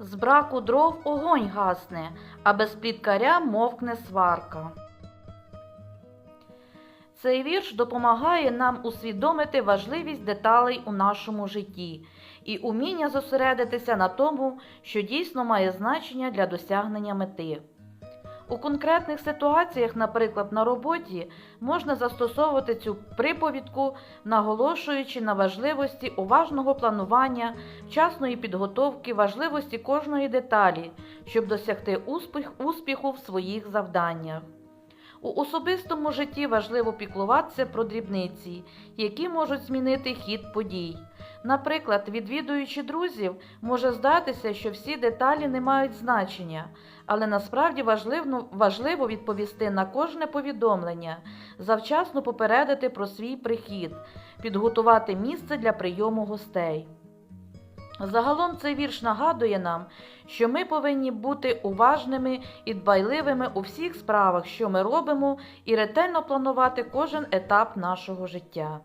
З браку дров огонь гасне, а без пліткаря мовкне сварка. Цей вірш допомагає нам усвідомити важливість деталей у нашому житті і уміння зосередитися на тому, що дійсно має значення для досягнення мети. У конкретних ситуаціях, наприклад, на роботі, можна застосовувати цю приповідку, наголошуючи на важливості уважного планування, вчасної підготовки, важливості кожної деталі, щоб досягти успіх, успіху в своїх завданнях. У особистому житті важливо піклуватися про дрібниці, які можуть змінити хід подій. Наприклад, відвідуючи друзів, може здатися, що всі деталі не мають значення, але насправді важливо, важливо відповісти на кожне повідомлення, завчасно попередити про свій прихід, підготувати місце для прийому гостей. Загалом цей вірш нагадує нам, що ми повинні бути уважними і дбайливими у всіх справах, що ми робимо, і ретельно планувати кожен етап нашого життя.